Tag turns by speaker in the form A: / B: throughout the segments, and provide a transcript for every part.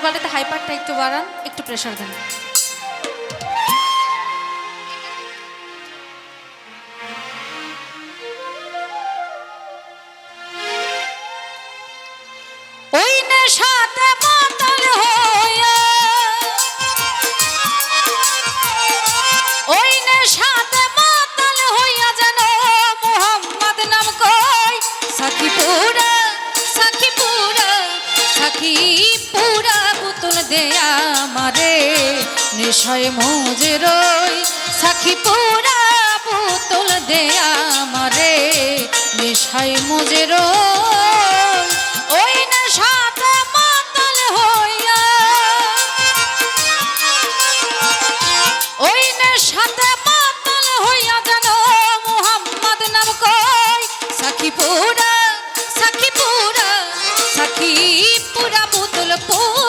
A: ভোকালটাতে হাইপারটা একটু বাড়ান একটু প্রেশার দেন। ওই নেশাতে মাতাল হইয়া ওই নেশাতে মাতাল হইয়া যেন মোহাম্মদ নাম কই সাখী পুরা সাখী পুরা সাখী পুরা পুতুল দেয়া মারে নেশায় মজে রই সাখী পুরা পুতুল দেয়া মারে নেশায় মজে রই। ওই নেশাতে মাতাল হইয়া, ওই নেশাতে মাতাল হইয়া যেন মুহাম্মদ নাম কই সাখী পুরা সাখী পুরা সাখী পুরা বুতুল পুরা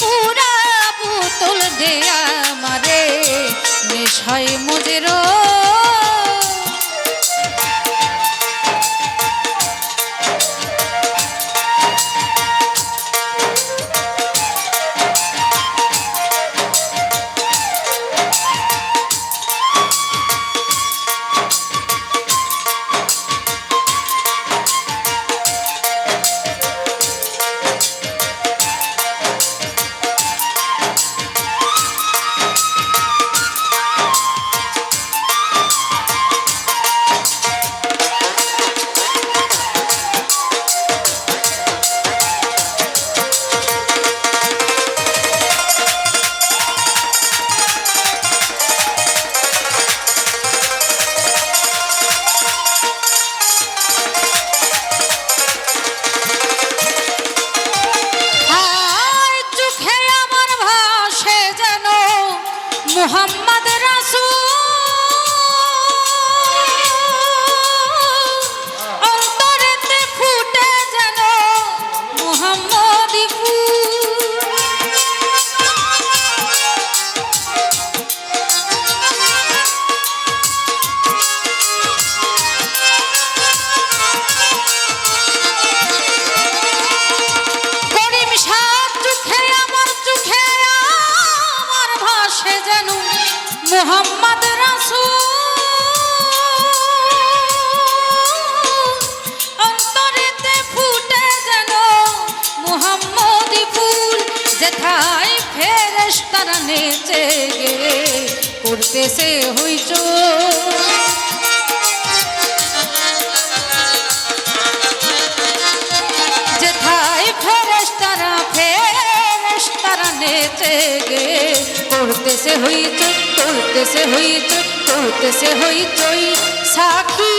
A: পুরা পুতুল দেয়া মারে নেশাই মুজে মুহাম্মদ মোহাম্মদ রাসূল। অন্তরেতে ফুটে যেন মোহাম্মদি ফুল। যেথায় ফেরেশতারা নেচে গে করতেছে হইচই। করতেছে হইচই করতেছে হইচই করতেছে হইচই সাক্ষী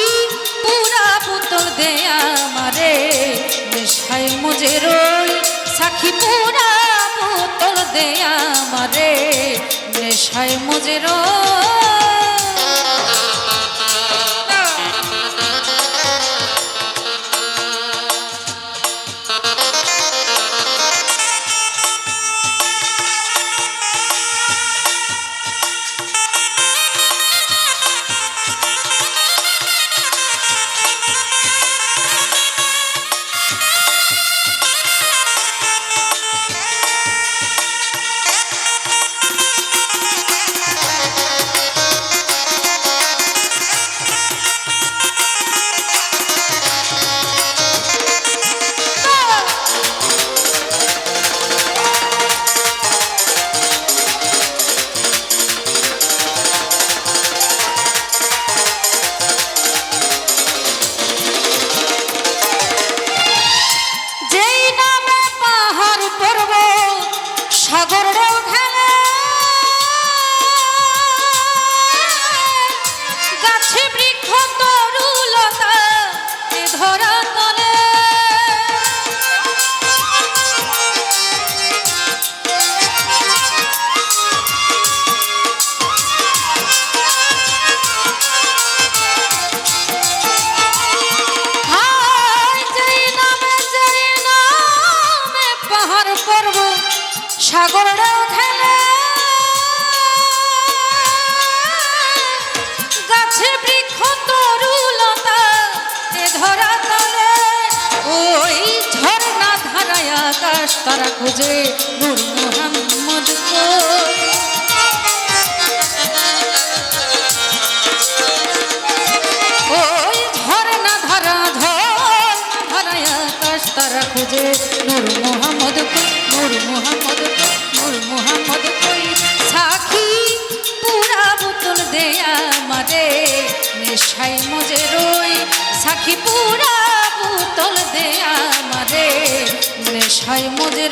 A: পুরা পুতুল দে আমারে নেশায় মজে রই। সাক্ষী পুরা পুতুল দে আমারে নেশায় মজে রই। আকাশ তারা নূর মোহাম্মদ ওই ঝর্ণা ধারা ঝর্ণা ধারায় আকাশ তারা নূর মোহাম্মদ নূর মোহাম্মদ নূর মোহাম্মদ সাখী পুরা বোতল দেয়া মারে নেশাই মজে রই। সাখী পুরা বোতল দেয়া নেশাই মজে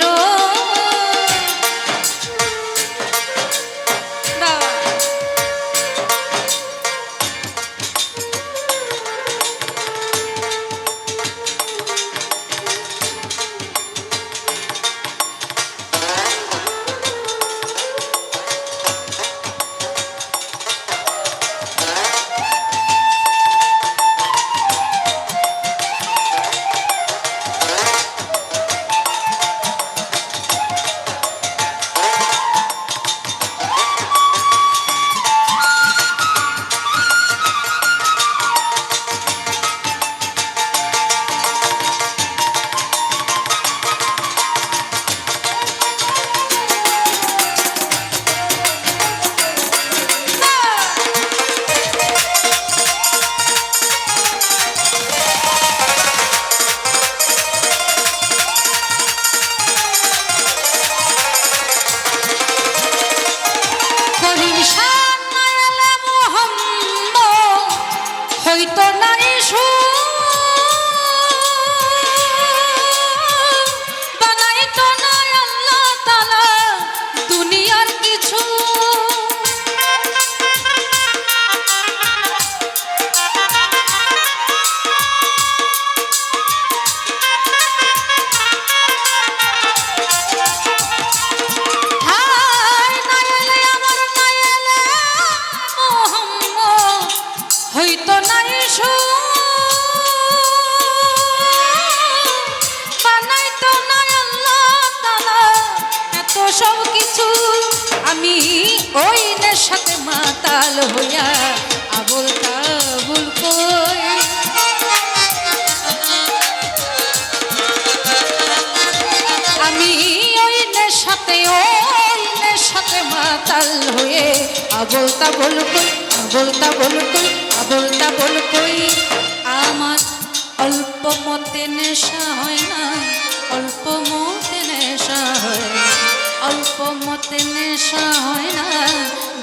A: হয়তো নাই আমি ওই সাথে মাতাল হইয়া আবুল তাবুল কই আমি ওই নেশাতে ওই নেশাতে মাতাল হয়ে আবল তাবল কই, আবল তাবল কই, আবল তাবল কই আমার অল্প মতে নেশা হয় না, অল্প মতে নেশা হয়। অল্প মতে নেশা হয় না,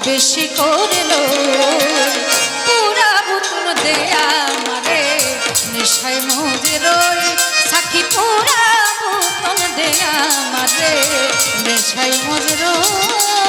A: বেশি করে লো পুরা বুতুল দেয়া মারে নেশায় মজে রই সাক্ষী পুরা বুতুল দেয়া মারে নেশায় মজে রই